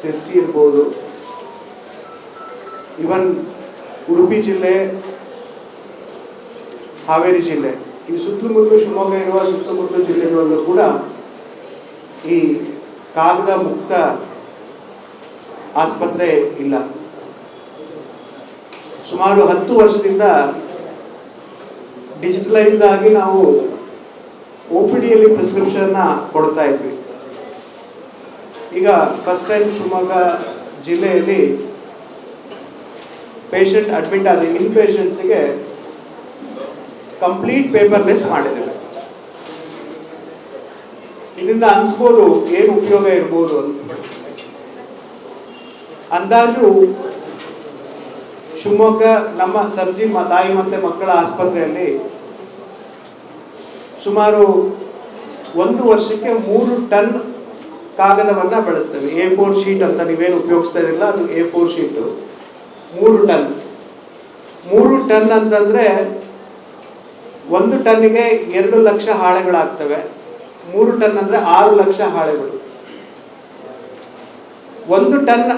ಸಿರ್ಸಿ ಇರ್ಬೋದು. ಇವನ್ ಉಡುಪಿ ಜಿಲ್ಲೆ, ಹಾವೇರಿ ಜಿಲ್ಲೆ, ಈ ಸುತ್ತಮುತ್ತಲು ಶಿವಮೊಗ್ಗ ಇರುವ ಸುತ್ತಮುತ್ತ ಜಿಲ್ಲೆಗಳಲ್ಲೂ ಕೂಡ ಈ ಕಾಗದ ಮುಕ್ತ ಆಸ್ಪತ್ರೆ ಇಲ್ಲ. ಸುಮಾರು ಹತ್ತು ವರ್ಷದಿಂದ ಡಿಜಿಟಲೈಸ್ಡ್ ಆಗಿ ನಾವು ಒ ಪಿ ಡಿಯಲ್ಲಿ ಪ್ರಿಸ್ಕ್ರಿಪ್ಷನ್ನ ಕೊಡ್ತಾ ಇದ್ವಿ. ಈಗ ಫಸ್ಟ್ ಟೈಮ್ ಶಿವಮೊಗ್ಗ ಜಿಲ್ಲೆಯಲ್ಲಿ ಪೇಷಂಟ್ ಅಡ್ಮಿಟ್ ಆದ ಇನ್ ಪೇಷಂಟ್ಸ್ಗೆ ಕಂಪ್ಲೀಟ್ ಪೇಪರ್ಲೆಸ್ ಮಾಡಿದ್ದಾರೆ. ಇದರಿಂದ ಅನಿಸ್ಬೋದು ಏನು ಉಪಯೋಗ ಇರ್ಬೋದು ಅಂತ. ಅಂದಾಜು ಶಿವಮೊಗ್ಗ ನಮ್ಮ ಸರ್ಜಿ ತಾಯಿ ಮತ್ತೆ ಮಕ್ಕಳ ಆಸ್ಪತ್ರೆಯಲ್ಲಿ ಸುಮಾರು ಒಂದು ವರ್ಷಕ್ಕೆ ಮೂರು ಟನ್ ಕಾಗದವನ್ನು ಬಳಸ್ತೇವೆ. ಎ ಫೋರ್ ಶೀಟ್ ಅಂತ ನೀವೇನು ಉಪಯೋಗಿಸ್ತಾ ಇರಲಿಲ್ಲ, ಅದು ಎ ಫೋರ್ ಶೀಟು ಮೂರು ಟನ್. ಮೂರು ಟನ್ ಅಂತಂದರೆ ಒಂದು ಟನ್ನಿಗೆ ಎರಡು ಲಕ್ಷ ಹಾಳೆಗಳಾಗ್ತವೆ. ಮೂರು ಟನ್ ಅಂದರೆ ಆರು ಲಕ್ಷ ಹಾಳೆಗಳು. ಒಂದು ಟನ್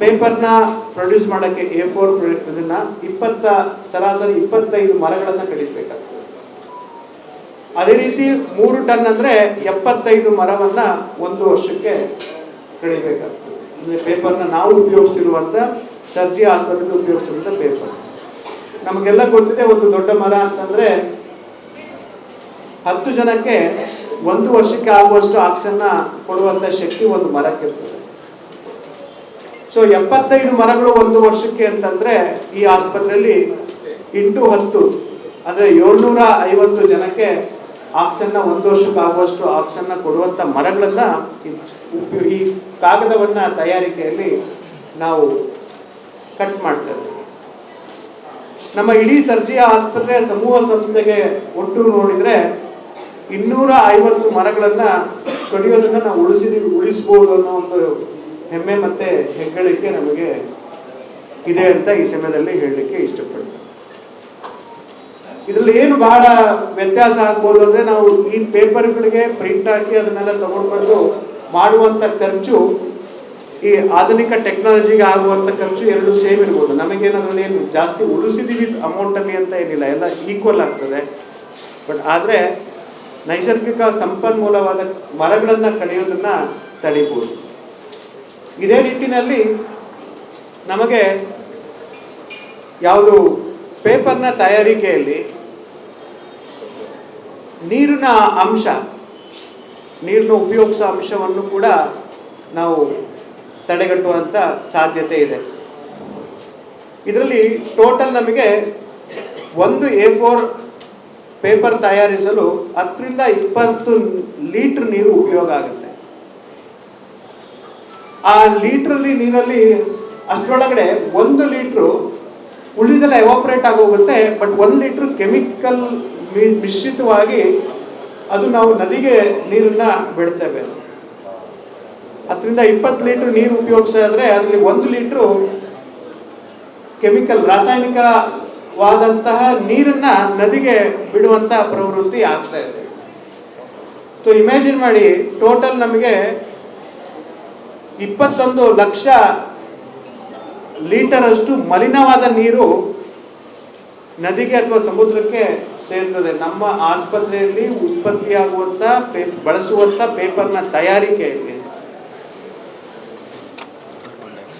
ಪೇಪರ್ನ ಪ್ರೊಡ್ಯೂಸ್ ಮಾಡೋಕ್ಕೆ ಎ ಫೋರ್ ಇದನ್ನ ಇಪ್ಪತ್ತ ಸರಾಸರಿ ಇಪ್ಪತ್ತೈದು ಮರಗಳನ್ನು ಕಡಿಬೇಕಾಗ್ತದೆ ಅದೇ ರೀತಿ ಮೂರು ಟನ್ ಅಂದರೆ ಎಪ್ಪತ್ತೈದು ಮರವನ್ನ ಒಂದು ವರ್ಷಕ್ಕೆ ಕಡಿಬೇಕಾಗ್ತದೆ. ಅಂದರೆ ಪೇಪರ್ನ ನಾವು ಉಪಯೋಗಿಸ್ತಿರುವಂಥ ಸರ್ಜಿ ಆಸ್ಪತ್ರೆಗೆ ಉಪಯೋಗಿಸ್ತಿರುವಂಥ ಪೇಪರ್ ನಮಗೆಲ್ಲ ಗೊತ್ತಿದೆ ಒಂದು ದೊಡ್ಡ ಮರ ಅಂತಂದರೆ ಹತ್ತು ಜನಕ್ಕೆ ಒಂದು ವರ್ಷಕ್ಕೆ ಆಗುವಷ್ಟು ಆಕ್ಸನ್ನ ಕೊಡುವಂಥ ಶಕ್ತಿ ಒಂದು ಮರಕ್ಕಿರ್ತದೆ ಸೊ ಎಪ್ಪತ್ತೈದು ಮರಗಳು ಒಂದು ವರ್ಷಕ್ಕೆ ಅಂತಂದ್ರೆ ಈ ಆಸ್ಪತ್ರೆಯಲ್ಲಿ ಇಂಟು ಹತ್ತು, ಅಂದ್ರೆ ಏಳ್ನೂರ ಐವತ್ತು ಜನಕ್ಕೆ ಆಕ್ಸನ್ನ ಒಂದು ವರ್ಷಕ್ಕಾಗುವಷ್ಟು ಆಕ್ಸನ್ನ ಕೊಡುವಂತ ಮರಗಳನ್ನ ಈ- ಕಾಗದವನ್ನ ತಯಾರಿಕೆಯಲ್ಲಿ ನಾವು ಕಟ್ ಮಾಡ್ತಾ ನಮ್ಮ ಇಡೀ ಸರ್ಜಿಯ ಆಸ್ಪತ್ರೆ, ಸಮೂಹ ಸಂಸ್ಥೆಗೆ ಒಟ್ಟು ನೋಡಿದರೆ ಇನ್ನೂರ ಐವತ್ತು ಮರಗಳನ್ನು ಕಡಿಯೋದನ್ನು ನಾವು ಉಳಿಸಿದೀವಿ, ಉಳಿಸ್ಬೋದು ಅನ್ನೋ ಒಂದು ಹೆಮ್ಮೆ ಮತ್ತೆ ಹೆಗ್ಗಳಿಕೆ ನಮಗೆ ಇದೆ ಅಂತ ಈ ಸಮಯದಲ್ಲಿ ಹೇಳಲಿಕ್ಕೆ ಇಷ್ಟಪಡ್ತೇನೆ. ಇದರಲ್ಲಿ ಏನು ಬಹಳ ವ್ಯತ್ಯಾಸ ಆಗ್ಬೋದು ಅಂದ್ರೆ ನಾವು ಈ ಪೇಪರ್ಗಳಿಗೆ ಪ್ರಿಂಟ್ ಹಾಕಿ ಅದನ್ನೆಲ್ಲ ತಗೊಂಡು ಬಂದು ಮಾಡುವಂತ ಖರ್ಚು, ಈ ಆಧುನಿಕ ಟೆಕ್ನಾಲಜಿಗೆ ಆಗುವಂಥ ಖರ್ಚು ಎರಡು ಸೇಮ್ ಇರ್ಬೋದು. ನಮಗೇನದ್ರಲ್ಲಿ ಏನು ಜಾಸ್ತಿ ಉಳಿಸಿದೀವಿ ಅಮೌಂಟ್ ಅಲ್ಲಿ ಅಂತ ಏನಿಲ್ಲ. ಎಲ್ಲ ಈಕ್ವಲ್ ಆಗ್ತದೆ. ಬಟ್ ಆದ್ರೆ ನೈಸರ್ಗಿಕ ಸಂಪನ್ಮೂಲವಾದ ಮರಗಳನ್ನು ಕಡಿಯೋದನ್ನ ತಡಿಬೋದು. ಇದೇ ನಿಟ್ಟಿನಲ್ಲಿ ನಮಗೆ ಯಾವುದು ಪೇಪರ್ನ ತಯಾರಿಕೆಯಲ್ಲಿ ನೀರಿನ ಅಂಶ, ನೀರಿನ ಉಪಯೋಗಿಸೋ ಅಂಶವನ್ನು ಕೂಡ ನಾವು ತಡೆಗಟ್ಟುವಂಥ ಸಾಧ್ಯತೆ ಇದೆ. ಇದರಲ್ಲಿ ಟೋಟಲ್ ನಮಗೆ ಒಂದು ಎ ಫೋರ್ ಪೇಪರ್ ತಯಾರಿಸಲು ಹತ್ತರಿಂದ ಇಪ್ಪತ್ತು ಲೀಟ್ರ್ ನೀರು ಉಪಯೋಗ ಆಗುತ್ತೆ. ಆ ಲೀಟ್ರಲ್ಲಿ ನೀರಲ್ಲಿ ಅಷ್ಟರೊಳಗಡೆ ಒಂದು ಲೀಟ್ರು ಉಳಿದೆಲ್ಲ ಎವಾಪರೇಟ್ ಆಗೋಗುತ್ತೆ ಬಟ್ ಒಂದು ಲೀಟ್ರ್ ಕೆಮಿಕಲ್ ಮಿಶ್ರಿತವಾಗಿ ಅದು ನಾವು ನದಿಗೆ ನೀರನ್ನ ಬಿಡ್ತೇವೆ. ಅದರಿಂದ ಇಪ್ಪತ್ತು ಲೀಟ್ರ್ ನೀರು ಉಪಯೋಗಿಸಿದ್ರೆ ಅದರಲ್ಲಿ ಒಂದು ಲೀಟ್ರು ಕೆಮಿಕಲ್ ರಾಸಾಯನಿಕವಾದಂತಹ ನೀರನ್ನ ನದಿಗೆ ಬಿಡುವಂತ ಪ್ರವೃತ್ತಿ ಆಗ್ತಾ ಇದೆ. ಸೊ ಇಮ್ಯಾಜಿನ್ ಮಾಡಿ ಟೋಟಲ್ ನಮಗೆ ಇಪ್ಪತ್ತೊಂದು ಲಕ್ಷ ಲೀಟರ್ ಅಷ್ಟು ಮಲಿನವಾದ ನೀರು ನದಿಗೆ ಅಥವಾ ಸಮುದ್ರಕ್ಕೆ ಸೇರ್ತದೆ. ನಮ್ಮ ಆಸ್ಪತ್ರೆಯಲ್ಲಿ ಉತ್ಪತ್ತಿಯಾಗುವಂತ ಪೇ, ಬಳಸುವಂತ ಪೇಪರ್ನ ತಯಾರಿಕೆಯಲ್ಲಿ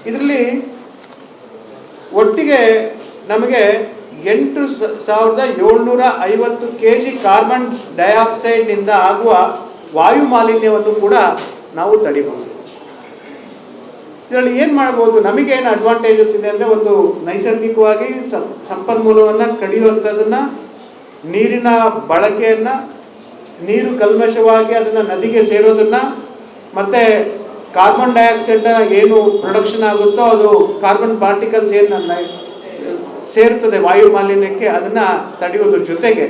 ಇದರಲ್ಲಿ ಒಟ್ಟಿಗೆ ನಮಗೆ ಎಂಟು ಸಾವಿರದ ಏಳ್ನೂರ ಐವತ್ತು ಕೆ ಜಿ ಕಾರ್ಬನ್ ಡೈಆಕ್ಸೈಡ್ನಿಂದ ಆಗುವ ವಾಯು ಮಾಲಿನ್ಯವನ್ನು ಕೂಡ ನಾವು ತಡಿಬಹುದು. ಇದರಲ್ಲಿ ಏನು ಮಾಡ್ಬೋದು? ನಮಗೇನು ಅಡ್ವಾಂಟೇಜಸ್ ಇದೆ ಅಂದರೆ ಒಂದು ನೈಸರ್ಗಿಕವಾಗಿ ಸಂಪನ್ಮೂಲವನ್ನ ಕಡಿಯುವಂಥದ್ದನ್ನು ನೀರಿನ ಬಳಕೆಯನ್ನು, ನೀರು ಕಲ್ಮಶವಾಗಿ ಅದನ್ನು ನದಿಗೆ ಸೇರೋದನ್ನು, ಮತ್ತು ಕಾರ್ಬನ್ ಡೈಆಕ್ಸೈಡ್ ಏನು ಪ್ರೊಡಕ್ಷನ್ ಆಗುತ್ತೋ ಅದು ಕಾರ್ಬನ್ ಪಾರ್ಟಿಕಲ್ಸ್ ಏನು ಸೇರುತ್ತದೆ ವಾಯು ಮಾಲಿನ್ಯಕ್ಕೆ ಅದನ್ನು ತಡೆಯೋದ್ರ ಜೊತೆಗೆ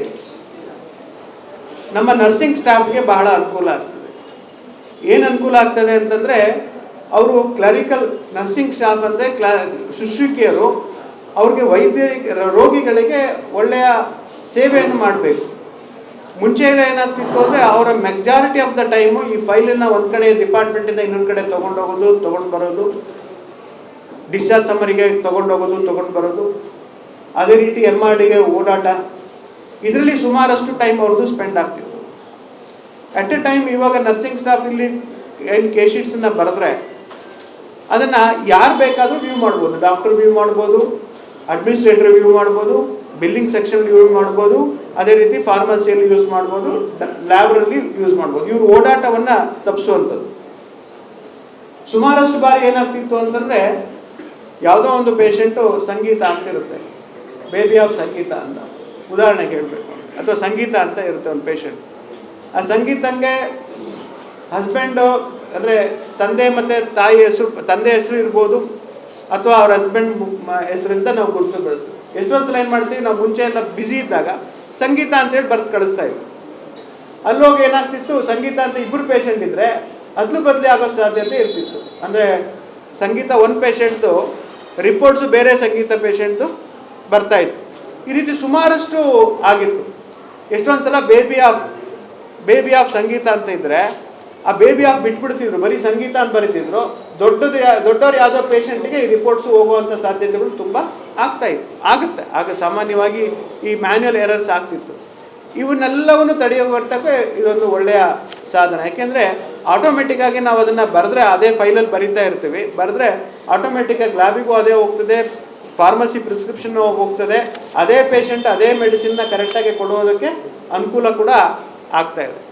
ನಮ್ಮ ನರ್ಸಿಂಗ್ ಸ್ಟಾಫ್ಗೆ ಬಹಳ ಅನುಕೂಲ ಆಗ್ತದೆ. ಏನು ಅನುಕೂಲ ಆಗ್ತದೆ ಅಂತಂದರೆ ಅವರು ಕ್ಲರಿಕಲ್ ನರ್ಸಿಂಗ್ ಸ್ಟಾಫ್ ಅಂದರೆ ಕ್ಲಾ ಶುಶ್ರೂಕಿಯರು ಅವ್ರಿಗೆ ವೈದ್ಯರಿಗೆ ರೋಗಿಗಳಿಗೆ ಒಳ್ಳೆಯ ಸೇವೆಯನ್ನು ಮಾಡಬೇಕು. ಮುಂಚೆ ಏನಾಗ್ತಿತ್ತು ಅಂದರೆ ಅವರ ಮೆಜಾರಿಟಿ ಆಫ್ ದ ಟೈಮು ಈ ಫೈಲನ್ನು ಒಂದು ಕಡೆ ಡಿಪಾರ್ಟ್ಮೆಂಟಿಂದ ಇನ್ನೊಂದು ಕಡೆ ತೊಗೊಂಡೋಗೋದು ತೊಗೊಂಡು ಬರೋದು. ಡಿಸ್ಚಾರ್ಜ್ ಸಮರಿಗೆ ತೊಗೊಂಡೋಗೋದು ತೊಗೊಂಡು ಬರೋದು. ಅದೇ ರೀತಿ ಎಂ ಆರ್ ಡಿಗೆ ಓಡಾಟ. ಇದರಲ್ಲಿ ಸುಮಾರಷ್ಟು ಟೈಮ್ ಅವ್ರದ್ದು ಸ್ಪೆಂಡ್ ಆಗ್ತಿತ್ತು. ಅಟ್ ಎ ಟೈಮ್ ಇವಾಗ ನರ್ಸಿಂಗ್ ಸ್ಟಾಫ್ ಇಲ್ಲಿ ಏನು ಕೇಶೀಟ್ಸನ್ನು ಬರೆದ್ರೆ ಅದನ್ನು ಯಾರು ಬೇಕಾದರೂ ವ್ಯೂ ಮಾಡ್ಬೋದು. ಡಾಕ್ಟರ್ ವ್ಯೂ ಮಾಡ್ಬೋದು ಅಡ್ಮಿನಿಸ್ಟ್ರೇಟರ್ ವ್ಯೂ ಮಾಡ್ಬೋದು ಬಿಲ್ಲಿಂಗ್ ಸೆಕ್ಷನ್ ಯೂಸ್ ಮಾಡ್ಬೋದು, ಅದೇ ರೀತಿ ಫಾರ್ಮಸಿಯಲ್ಲಿ ಯೂಸ್ ಮಾಡ್ಬೋದು ಲ್ಯಾಬ್ರಲ್ಲಿ ಯೂಸ್ ಮಾಡ್ಬೋದು. ಇವ್ರ ಓಡಾಟವನ್ನು ತಪ್ಪಿಸುವಂಥದ್ದು ಸುಮಾರಷ್ಟು ಬಾರಿ ಏನಾಗ್ತಿತ್ತು ಅಂತಂದರೆ, ಯಾವುದೋ ಒಂದು ಪೇಷಂಟು ಸಂಗೀತ ಆಗ್ತಿರುತ್ತೆ. ಬೇಬಿ ಆಫ್ ಸಂಗೀತ ಅಂತ. ಉದಾಹರಣೆಗೆ ಹೇಳಬೇಕು. ಅಥವಾ ಸಂಗೀತ ಅಂತ ಇರುತ್ತೆ ಒಂದು ಪೇಷಂಟ್ ಆ ಸಂಗೀತಂಗೆ ಹಸ್ಬೆಂಡು ಅಂದರೆ ತಂದೆ ಮತ್ತು ತಾಯಿ ಹೆಸರು, ತಂದೆ ಹೆಸರು ಇರ್ಬೋದು ಅಥವಾ ಅವ್ರ ಹಸ್ಬೆಂಡ್ ಹೆಸರಿಂದ ನಾವು ಗುರುತು ಬೆಳೆದು ಎಷ್ಟೊಂದು ಸಲ ಏನು ಮಾಡ್ತೀವಿ, ನಾವು ಮುಂಚೆ ಎಲ್ಲ ಬ್ಯುಸಿ ಇದ್ದಾಗ ಸಂಗೀತ ಅಂತೇಳಿ ಬರೆದು ಕಳಿಸ್ತಾ ಇದ್ವಿ. ಅಲ್ಲೋಗಿ ಏನಾಗ್ತಿತ್ತು, ಸಂಗೀತ ಅಂತ ಇಬ್ಬರು ಪೇಷಂಟ್ ಇದ್ದರೆ ಅದ್ಲು ಬದಲಿ ಆಗೋ ಸಾಧ್ಯತೆ ಇರ್ತಿತ್ತು. ಅಂದರೆ ಸಂಗೀತ ಒನ್ ಪೇಷಂಟ್ದು ರಿಪೋರ್ಟ್ಸು ಬೇರೆ ಸಂಗೀತ ಪೇಷಂಟ್ದು ಬರ್ತಾಯಿತ್ತು ಈ ರೀತಿ ಸುಮಾರಷ್ಟು ಆಗಿತ್ತು. ಎಷ್ಟೊಂದು ಸಲ baby of baby of Sangeetha ಅಂತ ಇದ್ದರೆ ಆ ಬೇಬಿ ಆಫ್ ಬಿಟ್ಬಿಡ್ತಿದ್ರು. ಬರೀ ಸಂಗೀತ ಅಂತ ಬರೀತಿದ್ರು. ದೊಡ್ಡದು ಯಾ, ದೊಡ್ಡವ್ರು ಯಾವುದೋ ಪೇಷಂಟಿಗೆ ಈ ರಿಪೋರ್ಟ್ಸು ಹೋಗುವಂಥ ಸಾಧ್ಯತೆಗಳು ತುಂಬ ಆಗ್ತಾ ಇತ್ತು. ಆಗುತ್ತೆ. ಆಗ ಸಾಮಾನ್ಯವಾಗಿ ಈ ಮ್ಯಾನ್ಯುಯಲ್ ಎರರ್ಸ್ ಆಗ್ತಿತ್ತು. ಇವನ್ನೆಲ್ಲವನ್ನು ತಡೆಯೋ ಮಟ್ಟಕ್ಕೆ ಇದೊಂದು ಒಳ್ಳೆಯ ಸಾಧನ. ಯಾಕೆಂದರೆ ಆಟೋಮೆಟಿಕ್ಕಾಗಿ ನಾವು ಅದನ್ನು ಬರೆದ್ರೆ ಅದೇ ಫೈಲಲ್ಲಿ ಬರಿತಾ ಇರ್ತೀವಿ. ಬರೆದ್ರೆ ಆಟೋಮೆಟಿಕ್ಕಾಗಿ ಲ್ಯಾಬಿಗೂ ಅದೇ ಹೋಗ್ತದೆ ಫಾರ್ಮಸಿ ಪ್ರಿಸ್ಕ್ರಿಪ್ಷನ್ ಹೋಗ್ತದೆ. ಅದೇ ಪೇಷಂಟ್ ಅದೇ ಮೆಡಿಸಿನ್ನ ಕರೆಕ್ಟಾಗಿ ಕೊಡೋದಕ್ಕೆ ಅನುಕೂಲ ಕೂಡ ಆಗ್ತಾ ಇದೆ.